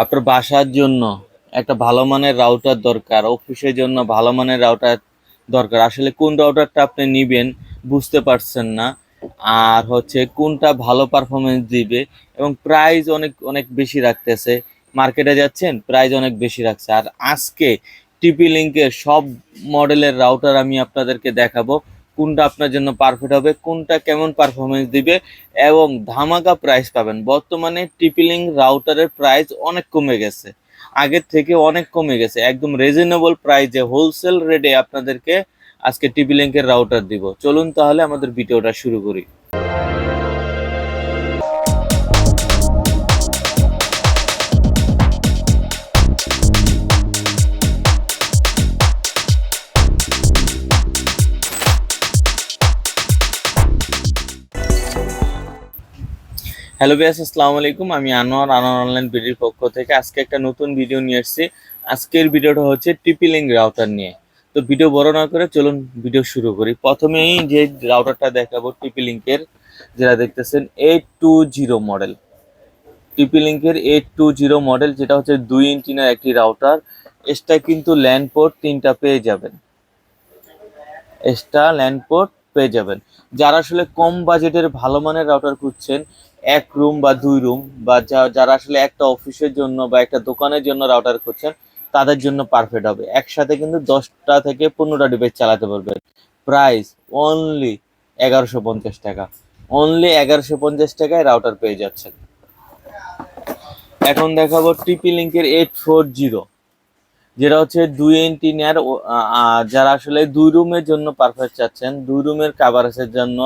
আপনার বাসার জন্য একটা ভালো মানের রাউটার দরকার, অফিসের জন্য ভালো মানের রাউটার দরকার। আসলে কোন রাউটারটা আপনি নিবেন বুঝতে পারছেন না। আর হচ্ছে কোনটা ভালো পারফরমেন্স দিবে এবং প্রাইস অনেক অনেক বেশি রাখতেছে। মার্কেটে যাচ্ছেন প্রাইস অনেক বেশি রাখছে। আর আজকে টিপি লিঙ্কের সব মডেলের রাউটার আমি আপনাদেরকে দেখাবো। কোনটা আপনার জন্য পারফেক্ট হবে, কোনটা কেমন পারফরমেন্স দিবে এবং ধামাকা প্রাইস পাবেন। বর্তমানে টিপিলিং রাউটারের প্রাইস অনেক কমে গেছে। আগের থেকে অনেক কমে গেছে। একদম রিজনেবল প্রাইসে হোলসেল রেটে আপনাদেরকে আজকে টিপি লিঙ্কের রাউটার দিব। চলুন তাহলে আমাদের ভিডিওটা শুরু করি। হ্যালো বিয়াস আসসালামু আলাইকুম। আমি আনোয়ার আনোয়ার অনলাইন ভিডিওর পক্ষ থেকে আজকে একটা নতুন ভিডিও নিয়ে এসেছি আজকের ভিডিওটা হচ্ছে টিপি লিঙ্ক রাউটার নিয়ে। তো ভিডিও বড় না করে চলুন ভিডিও শুরু করি। প্রথমেই যে রাউটারটা দেখাবো টিপি লিঙ্কের, যেটা দেখতেছেন eight two zero model TP লিঙ্কের এইট টু জিরো মডেল যেটা হচ্ছে দুই ইঞ্চিনের একটি রাউটার এসটা কিন্তু ল্যান্ড পোর্ট তিনটা পেয়ে যাবেন। এসটা ল্যান্ড পোর্ট পেয়ে যাবেন। যারা আসলে কম বাজেটের ভালো মানের রাউটার খুঁজছেন এক রুম বা দুই রুম বা যারা আসলে একটা অফিসের জন্য বা একটা দোকানের জন্য রাউটার করছেন তাদের জন্য পারফেক্ট হবে। একসাথে কিন্তু দশটা থেকে পনেরোটা ডিভাইস চালাতে পারবেন। প্রাইস অনলি এগারোশো পঞ্চাশ টাকা। অনলি এগারোশো পঞ্চাশ টাকায় রাউটার পেয়ে যাচ্ছেন। এখন দেখাবো টিপি লিঙ্কের এইট ফোর জিরো যেটা হচ্ছে দুই ইঞ্চিনিয়ার যারা আসলে দুই রুমের জন্য পারফেক্ট চাচ্ছেন, দুই রুমের কাভারেজের জন্য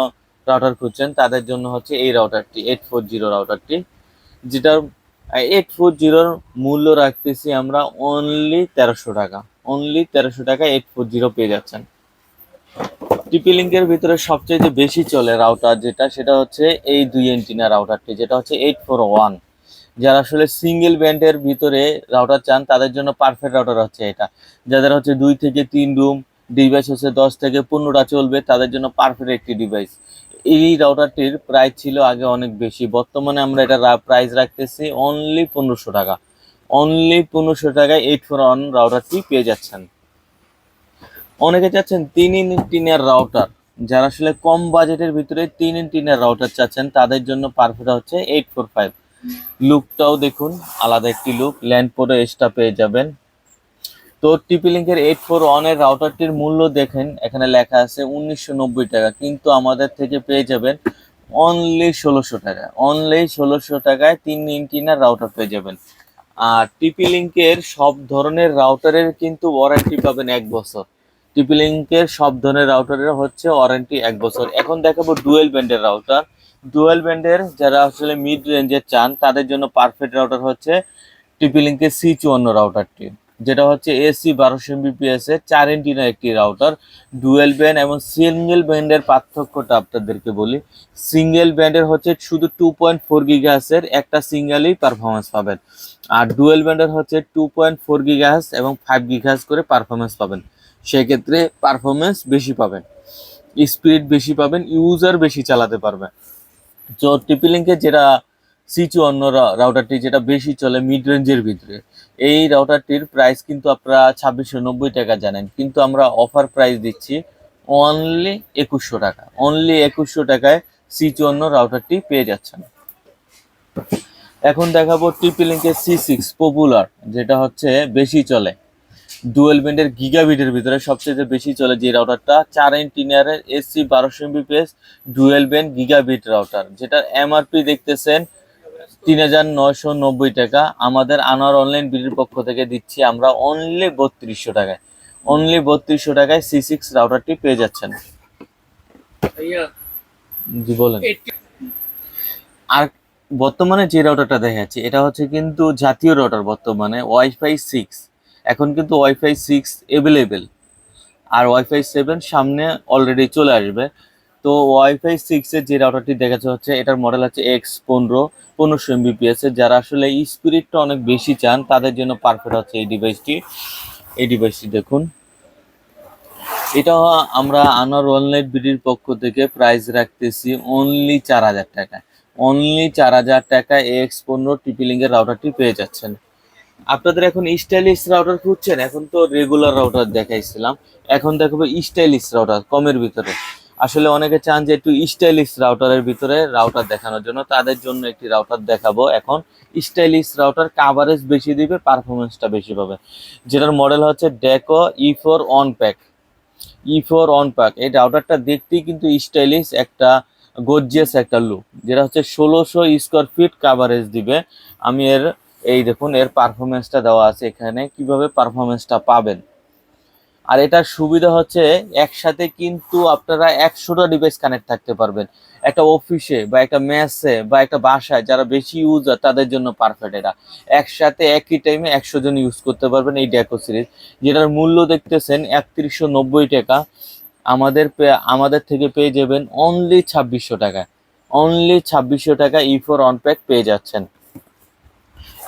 রাউটার খুঁজছেন, তাদের জন্য হচ্ছে এই রাউটারটি এইট ফোর জিরো রাউটারটি যেটার এইট ফোর জিরোর মূল্য রাখতেছি আমরা অনলি তেরোশো টাকা অনলি তেরোশো টাকা এইট ফোর জিরো পেয়ে যাচ্ছেন। টিপি লিঙ্কের ভিতরে সবচেয়ে যে বেশি চলে রাউটার যেটা, সেটা হচ্ছে এই দুই এন্টিনা রাউটারটি যেটা হচ্ছে এইট ফোর ওয়ান যারা আসলে সিঙ্গেল ব্যান্ডের ভিতরে রাউটার চান, তাদের জন্য পারফেক্ট রাউটার হচ্ছে এটা। যাদের হচ্ছে দুই থেকে তিন রুম ডিভাইস হচ্ছে দশ থেকে পনেরোটা চলবে, তাদের জন্য পারফেক্ট একটি ডিভাইস এই রাউটারটির প্রাইস ছিল আগে অনেক বেশি, বর্তমানে আমরা এটা প্রাইস রাখতেছি অনলি পনেরোশো টাকা। অনলি পনেরোশো টাকায় এইট ফোর ওয়ান রাউটারটি পেয়ে যাচ্ছেন। অনেকে চাচ্ছেন তিন ইঞ্চিনের রাউটার যারা আসলে কম বাজেটের ভিতরে তিন ইঞ্চিনের রাউটার চাচ্ছেন, তাদের জন্য পারফেক্ট হচ্ছে এইট ফোর ফাইভ লুকটাও দেখুন, আলাদা একটি লুক ল্যান্ড পোর্টে এক্সট্রা পেয়ে যাবেন। তো টিপি লিঙ্কের এইট ফোর ওয়ানের রাউটারটির মূল্য দেখেন, এখানে লেখা আছে উনিশশো নব্বই টাকা, কিন্তু আমাদের থেকে পেয়ে যাবেন অনলি ষোলোশো টাকা অনলি ষোলোশো টাকায় তিন ইঞ্চিনার রাউটার পেয়ে যাবেন। আর টিপি লিঙ্কের সব ধরনের রাউটারের কিন্তু ওয়ারেন্টি পাবেন এক বছর। টিপি লিঙ্কের সব ধরনের রাউটারের হচ্ছে ওয়ারেন্টি এক বছর। এখন দেখাবো ডুয়েল ব্যান্ডের রাউটার ডুয়েল ব্যান্ডের যারা আসলে মিড রেঞ্জের চান, তাদের জন্য পারফেক্ট রাউটার হচ্ছে টিপি লিঙ্কের সি চুয়ান্ন রাউটারটি যেটা হচ্ছে এসি বারোশো এমবিপিএস এর চার এন্টিনার একটি রাউটার ডুয়েল ব্যান্ড এবং সিঙ্গেল ব্যান্ডের পার্থক্যটা আপনাদেরকে বলি। সিঙ্গেল ব্যান্ডের হচ্ছে শুধু টু পয়েন্ট ফোর গিগাহাসের একটা সিঙ্গেলই পারফরমেন্স পাবেন। আর ডুয়েল ব্যান্ডের হচ্ছে টু পয়েন্ট ফোর গিগাহাস এবং ফাইভ গিগাহাস করে পারফরমেন্স পাবেন। সেক্ষেত্রে পারফরমেন্স বেশি পাবেন। স্পিড বেশি পাবেন ইউজার বেশি চালাতে পারবেন। তো টিপি লিঙ্কের যেটা সি চুয়ান্ন রাউটারটি যেটা বেশি চলে মিড রেঞ্জের ভিতরে। এই রাউটারটির প্রাইস কিন্তু আপনারা ছাব্বিশশো নব্বই টাকা জানেন। কিন্তু আমরা অফার প্রাইস দিচ্ছি অনলি একুশশো টাকা। অনলি একুশশো টাকায় সি চুয়ান্ন রাউটারটি পেয়ে যাচ্ছেন। এখন দেখাবো টিপি লিঙ্কের সি সিক্স পপুলার যেটা হচ্ছে বেশি চলে। ডুয়েল ব্যান্ডের গিগাবিটের ভিতরে সবচেয়ে বেশি চলে যে রাউটারটা চার ইন্টিনিয়ারের এসসি বারোশো Mbps dual band gigabit router যেটার এমআরপি দেখতেছেন তিন হাজার নয়শো নব্বই টাকা। আমাদের আনোয়ার অনলাইন বিলির পক্ষ থেকে দিচ্ছি আমরা অনলি বত্রিশশো টাকায়। অনলি বত্রিশশো টাকায় সি সিক্স রাউটারটি পেয়ে যাচ্ছেন। জি বলেন। আর বর্তমানে যে রাউটারটা দেখাচ্ছি এটা হচ্ছে কিন্তু জাতীয় রাউটার বর্তমানে ওয়াইফাই সিক্স এখন কিন্তু ওয়াইফাই সিক্স অ্যাভেলেবেল আর ওয়াইফাই সেভেন সামনে অলরেডি চলে আসবে। তো ওয়াইফাই সিক্সের যে রাউটারটি দেখাচ্ছে হচ্ছে, এটার মডেল হচ্ছে এক্স পনেরো, পনেরোশো এমবিপিএস যারা আসলে স্পিরিটটা অনেক বেশি চান, তাদের জন্য পারফেক্ট হচ্ছে এই ডিভাইসটি এই ডিভাইসটি দেখুন। এটা আমরা আনার অনলাইন বিডির পক্ষ থেকে প্রাইস রাখতেছি অনলি চার হাজার টাকা অনলি চার হাজার টাকা এক্স পনেরো টিপি লিঙ্কের রাউটারটি পেয়ে যাচ্ছেন। আপনাদের এখন স্টাইলিশ রাউটার খুঁজছেন? এখন তো রেগুলার রাউটার দেখাইছিলাম। এখন দেখাবো স্টাইলিশ রাউটার কমের ভিতরে। আসলে অনেকে চান যে একটু স্টাইলিশ রাউটারের ভিতরে রাউটার দেখানোর জন্য। তাদের জন্য একটি রাউটার দেখাবো এখন। স্টাইলিশ রাউটার কাভারেজ বেশি দিবে পারফরমেন্সটা বেশি পাবে। যেটার মডেল হচ্ছে Deco E four on pack E four on pack এই রাউটারটা দেখতেই কিন্তু স্টাইলিশ একটা গর্জিয়াস একটা লুক যেটা হচ্ছে ষোলোশো স্কোয়ার ফিট কাভারেজ দিবে। আমি এর, এই দেখুন, এর পারফরমেন্সটা দেওয়া আছে এখানে। কীভাবে পারফরমেন্সটা পাবেন? আর এটার সুবিধা হচ্ছে একসাথে কিন্তু আপনারা একশোটা ডিভাইস কানেক্ট থাকতে পারবেন। একটা অফিসে বা একটা মেসে বা একটা বাসায় যারা বেশি ইউজ হয় তাদের জন্য পারফেক্ট এটা। একসাথে একই টাইমে একশো জন ইউজ করতে পারবেন এই ডেকো সিরিজ যেটার মূল্য দেখতেছেন একত্রিশশো নব্বই টাকা। আমাদের আমাদের থেকে পেয়ে যাবেন অনলি ছাব্বিশশো টাকা অনলি ছাব্বিশশো টাকা ই ফোর অন প্যাক পেয়ে যাচ্ছেন।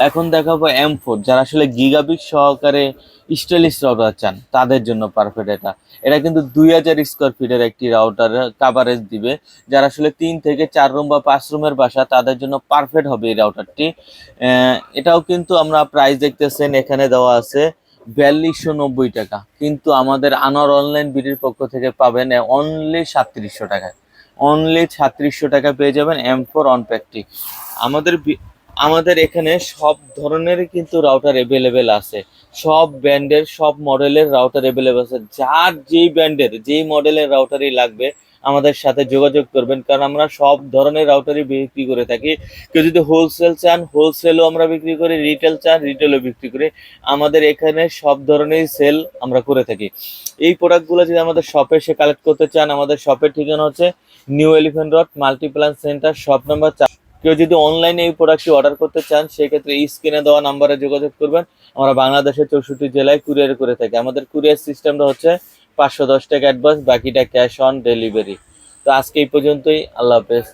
এখন দেখাবো এম ফোর যারা আসলে গিগাবিট সহকারে স্টাইলিশ রাউটার চান, তাদের জন্য পারফেক্ট এটা। এটা কিন্তু দুই হাজার স্কোয়ার ফিটের একটি রাউটার কাভারেজ দিবে। যারা আসলে তিন থেকে চার রুম বা পাঁচ রুমের বাসা, তাদের জন্য পারফেক্ট হবে এই রাউটারটি এটাও কিন্তু আমরা প্রাইস দেখতেছেন, এখানে দেওয়া আছে বিয়াল্লিশশো নব্বই টাকা। কিন্তু আমাদের আনার অনলাইন বিডির পক্ষ থেকে পাবেন অনলি সাতত্রিশশো টাকায়। অনলি সাতত্রিশশো টাকা পেয়ে যাবেন এম ফোর অন প্যাকটি আমাদের আমাদের এখানে সব ধরনের কিন্তু রাউটার অ্যাভেলেবেল আছে। সব ব্র্যান্ডের, সব মডেলের রাউটার অ্যাভেলেবেল আছে। যার যেই ব্র্যান্ডের, যেই মডেলের রাউটারই লাগবে, আমাদের সাথে যোগাযোগ করবেন। কারণ আমরা সব ধরনের রাউটারই বিক্রি করে থাকি। কেউ যদি হোলসেল চান হোলসেলও আমরা বিক্রি করি রিটেল চান রিটেলও বিক্রি করি। আমাদের এখানে সব ধরনের সেল আমরা করে থাকি। এই প্রোডাক্টগুলো যদি আমাদের শপে এসে কালেক্ট করতে চান, আমাদের শপের ঠিকানা হচ্ছে New Elephant Road Multiplan Center shop number চার কেউ যদি অনলাইনে এই প্রোডাক্টটি অর্ডার করতে চান, সেক্ষেত্রে এই স্ক্রিনে দেওয়া নাম্বারে যোগাযোগ করবেন। আমরা বাংলাদেশের চৌষট্টি জেলায় কুরিয়ার করে থাকি। আমাদের কুরিয়ার সিস্টেমটা হচ্ছে পাঁচশো দশ টাকা অ্যাডভান্স বাকিটা ক্যাশ অন ডেলিভারি তো আজকে এই পর্যন্তই। আল্লাহ হাফেজ।